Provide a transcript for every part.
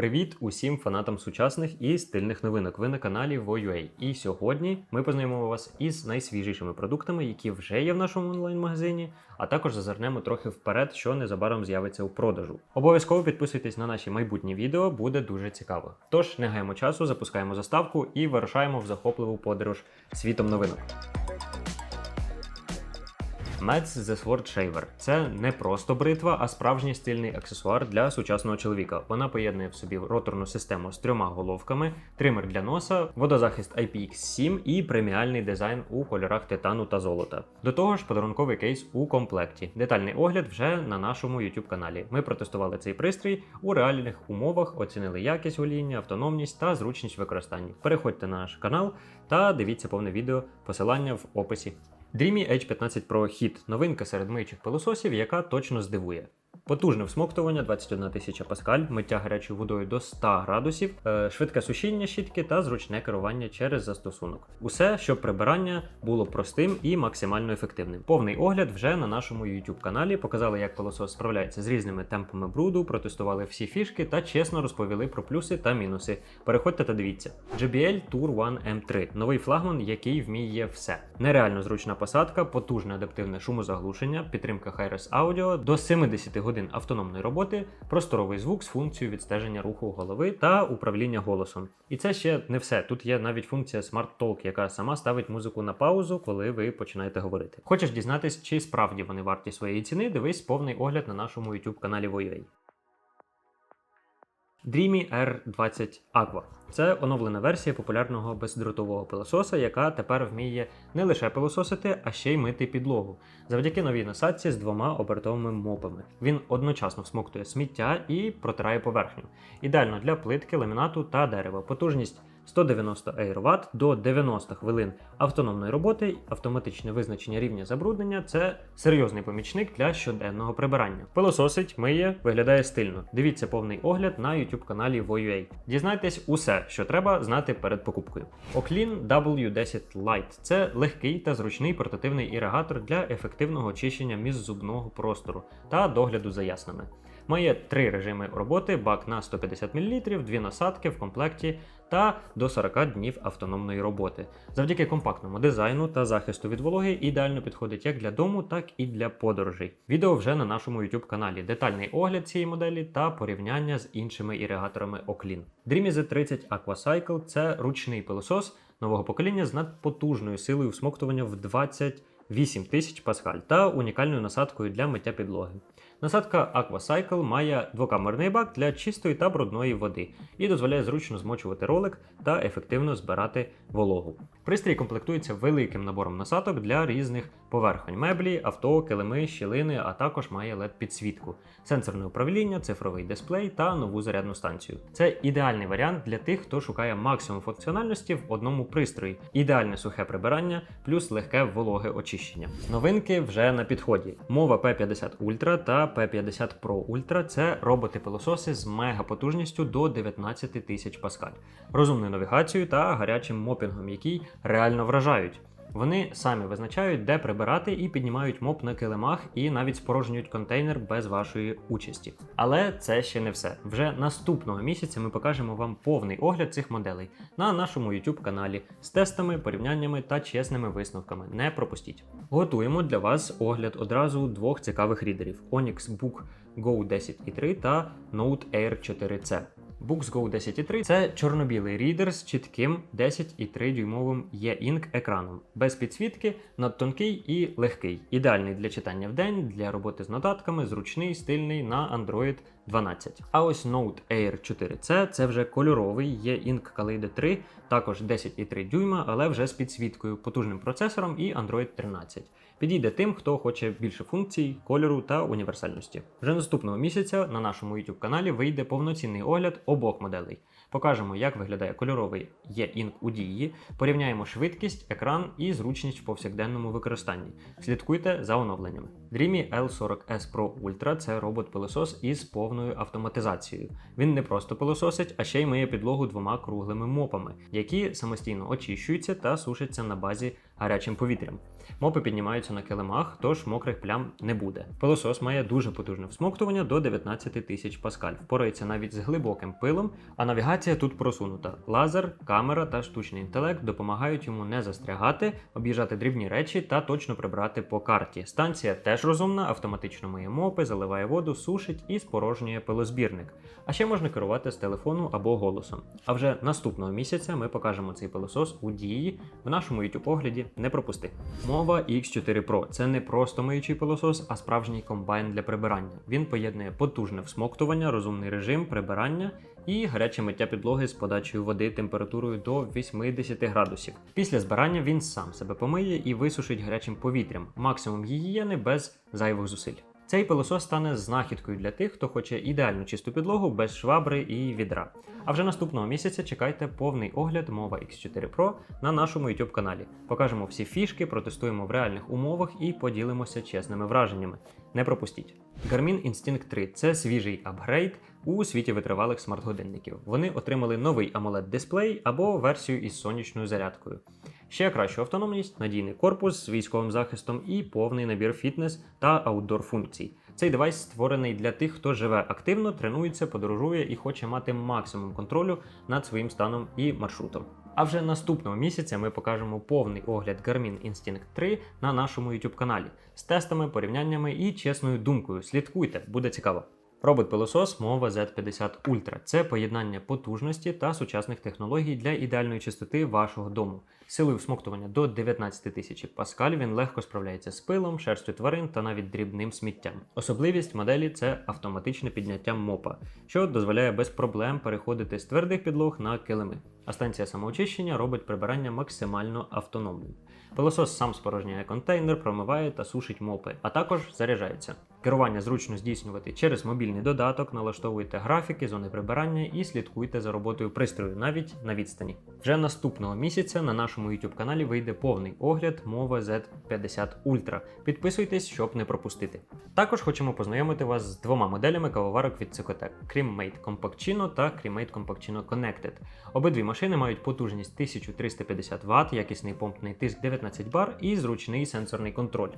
Привіт усім фанатам сучасних і стильних новинок. Ви на каналі Voyua. І сьогодні ми познайомимо вас із найсвіжішими продуктами, які вже є в нашому онлайн-магазині, а також зазирнемо трохи вперед, що незабаром з'явиться у продажу. Обов'язково підписуйтесь на наші майбутні відео, буде дуже цікаво. Тож не гаємо часу, запускаємо заставку і вирушаємо в захопливу подорож світом новинок. Mets The Sword Shaver – це не просто бритва, а справжній стильний аксесуар для сучасного чоловіка. Вона поєднує в собі роторну систему з трьома головками, тример для носа, водозахист IPX7 і преміальний дизайн у кольорах титану та золота. До того ж, подарунковий кейс у комплекті. Детальний огляд вже на нашому YouTube каналі. Ми протестували цей пристрій у реальних умовах, оцінили якість гоління, автономність та зручність використання. Переходьте на наш канал та дивіться повне відео, посилання в описі. Dreamy H15 Pro Hit – новинка серед миючих пилососів, яка точно здивує. Потужне всмоктування 21 тисяча паскаль, миття гарячою водою до 100 градусів, е, швидке сушіння щітки та зручне керування через застосунок. Усе, щоб прибирання було простим і максимально ефективним. Повний огляд вже на нашому YouTube каналі. Показали, як пилосос справляється з різними темпами бруду, протестували всі фішки та чесно розповіли про плюси та мінуси. Переходьте та дивіться. JBL Tour One M3 новий флагман, який вміє все. Нереально зручна посадка, потужне адаптивне шумозаглушення, підтримка Hi-Res Audio, до 70 годин автономної роботи, просторовий звук з функцією відстеження руху голови та управління голосом. І це ще не все. Тут є навіть функція Smart Talk, яка сама ставить музику на паузу, коли ви починаєте говорити. Хочеш дізнатись, чи справді вони варті своєї ціни? Дивись повний огляд на нашому YouTube каналі Voyay. Dreamy R20 Aqua. Це оновлена версія популярного бездротового пилососа, яка тепер вміє не лише пилососити, а ще й мити підлогу. Завдяки новій насадці з двома обертовими мопами. Він одночасно всмоктує сміття і протирає поверхню. Ідеально для плитки, ламінату та дерева. Потужність 190 Вт до 90 хвилин автономної роботи, автоматичне визначення рівня забруднення це серйозний помічник для щоденного прибирання. Пилососить, миє, виглядає стильно. Дивіться повний огляд на YouTube каналі Voyua. Дізнайтесь усе, що треба знати перед покупкою. Oclean W10 Lite – це легкий та зручний портативний іригатор для ефективного очищення міжзубного простору та догляду за яснами. Має три режими роботи: бак на 150 мл, дві насадки в комплекті та до 40 днів автономної роботи. Завдяки компактному дизайну та захисту від вологи ідеально підходить як для дому, так і для подорожей. Відео вже на нашому YouTube каналі. Детальний огляд цієї моделі та порівняння з іншими іригаторами Oclean. Dreamy Z30 Aquacycle – це ручний пилосос нового покоління з надпотужною силою всмоктування в 28 тисяч паскаль та унікальною насадкою для миття підлоги. Насадка Aquacycle має двокамерний бак для чистої та брудної води і дозволяє зручно змочувати ролик та ефективно збирати вологу. Пристрій комплектується великим набором насадок для різних поверхонь меблі, авто, килими, щілини, а також має led підсвітку, сенсорне управління, цифровий дисплей та нову зарядну станцію. Це ідеальний варіант для тих, хто шукає максимум функціональності в одному пристрої, ідеальне сухе прибирання плюс легке вологе очищення. Новинки вже на підході. Мова P50 Ultra та P50 Pro Ultra – це роботи-пилососи з мегапотужністю до 19 тисяч паскаль, розумною навігацією та гарячим мопінгом, який реально вражають. Вони самі визначають, де прибирати, і піднімають моп на килимах, і навіть спорожнюють контейнер без вашої участі. Але це ще не все. Вже наступного місяця ми покажемо вам повний огляд цих моделей на нашому YouTube каналі з тестами, порівняннями та чесними висновками. Не пропустіть. Готуємо для вас огляд одразу двох цікавих рідерів: Onyx Book Go 10.3 та Note Air 4C. Books Go 10.3 це чорно-білий рідер з чітким 10,3 дюймовим E-Ink екраном, без підсвітки, надтонкий і легкий. Ідеальний для читання в день, для роботи з нотатками, зручний, стильний на Android 12. А ось Note Air 4C це вже кольоровий E-Ink Kaleido 3, також 10,3 дюйма, але вже з підсвіткою, потужним процесором і Android 13. Підійде тим, хто хоче більше функцій, кольору та універсальності. Вже наступного місяця на нашому YouTube каналі вийде повноцінний огляд обох моделей. Покажемо, як виглядає кольоровий E-Ink у дії, порівняємо швидкість, екран і зручність в повсякденному використанні. Слідкуйте за оновленнями. Dreamy L40S Pro Ultra це робот-пилосос із повною автоматизацією. Він не просто пилососить, а ще й миє підлогу двома круглими мопами, які самостійно очищуються та сушаться на базі гарячим повітрям. Мопи піднімаються на килимах, тож мокрих плям не буде. Пилосос має дуже потужне всмоктування до 19 тисяч паскаль. Впорається навіть з глибоким пилом, а навігація тут просунута. Лазер, камера та штучний інтелект допомагають йому не застрягати, об'їжджати дрібні речі та точно прибрати по карті. Станція теж розумна, автоматично миє мопи, заливає воду, сушить і спорожнює пилозбірник. А ще можна керувати з телефону або голосом. А вже наступного місяця ми покажемо цей пилосос у дії в нашому youtube огляді. Не пропусти. Мова X4 Pro це не просто миючий пилосос, а справжній комбайн для прибирання. Він поєднує потужне всмоктування, розумний режим прибирання і гаряче миття підлоги з подачею води температурою до 80 градусів. Після збирання він сам себе помиє і висушить гарячим повітрям, максимум гігієни без зайвих зусиль. Цей пилосос стане знахідкою для тих, хто хоче ідеальну чисту підлогу без швабри і відра. А вже наступного місяця чекайте повний огляд мова X4 Pro на нашому YouTube каналі. Покажемо всі фішки, протестуємо в реальних умовах і поділимося чесними враженнями. Не пропустіть. Garmin Instinct 3 це свіжий апгрейд у світі витривалих смарт-годинників. Вони отримали новий amoled дисплей або версію із сонячною зарядкою. Ще кращу автономність, надійний корпус з військовим захистом і повний набір фітнес та аутдор функцій. Цей девайс створений для тих, хто живе активно, тренується, подорожує і хоче мати максимум контролю над своїм станом і маршрутом. А вже наступного місяця ми покажемо повний огляд Garmin Instinct 3 на нашому YouTube каналі з тестами, порівняннями і чесною думкою. Слідкуйте, буде цікаво. Робот-пилосос Mova Z50 Ultra – це поєднання потужності та сучасних технологій для ідеальної чистоти вашого дому. Силою всмоктування до 19 тисяч паскаль він легко справляється з пилом, шерстю тварин та навіть дрібним сміттям. Особливість моделі це автоматичне підняття мопа, що дозволяє без проблем переходити з твердих підлог на килими. А станція самоочищення робить прибирання максимально автономним. Пилосос сам спорожняє контейнер, промиває та сушить мопи, а також заряджається. Керування зручно здійснювати через мобільний додаток, налаштовуйте графіки, зони прибирання і слідкуйте за роботою пристрою навіть на відстані. Вже наступного місяця на нашому YouTube каналі вийде повний огляд Mova Z50 Ultra. Підписуйтесь, щоб не пропустити. Також хочемо познайомити вас з двома моделями кавоварок від Cecotec Creammate Compactino та Creammate Compactino Connected. Обидві машини мають потужність 1350 Вт, якісний помпний тиск 19 бар і зручний сенсорний контроль.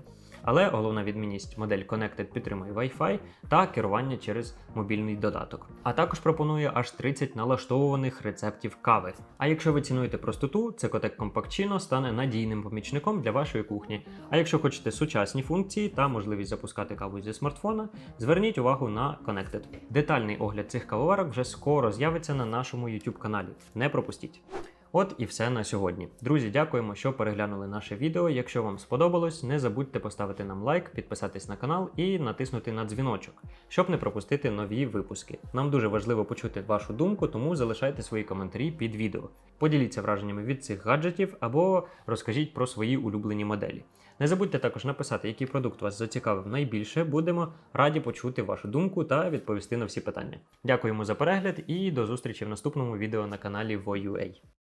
Але головна відмінність модель Connected підтримує Wi-Fi та керування через мобільний додаток. А також пропонує аж 30 налаштовуваних рецептів кави. А якщо ви цінуєте простоту, Cecotec Compactino стане надійним помічником для вашої кухні. А якщо хочете сучасні функції та можливість запускати каву зі смартфона, зверніть увагу на Connected. Детальний огляд цих кавоварок вже скоро з'явиться на нашому YouTube каналі. Не пропустіть. От і все на сьогодні. Друзі, дякуємо, що переглянули наше відео. Якщо вам сподобалось, не забудьте поставити нам лайк, підписатись на канал і натиснути на дзвіночок, щоб не пропустити нові випуски. Нам дуже важливо почути вашу думку, тому залишайте свої коментарі під відео. Поділіться враженнями від цих гаджетів або розкажіть про свої улюблені моделі. Не забудьте також написати, який продукт вас зацікавив найбільше. Будемо раді почути вашу думку та відповісти на всі питання. Дякуємо за перегляд і до зустрічі в наступному відео на каналі VoUA.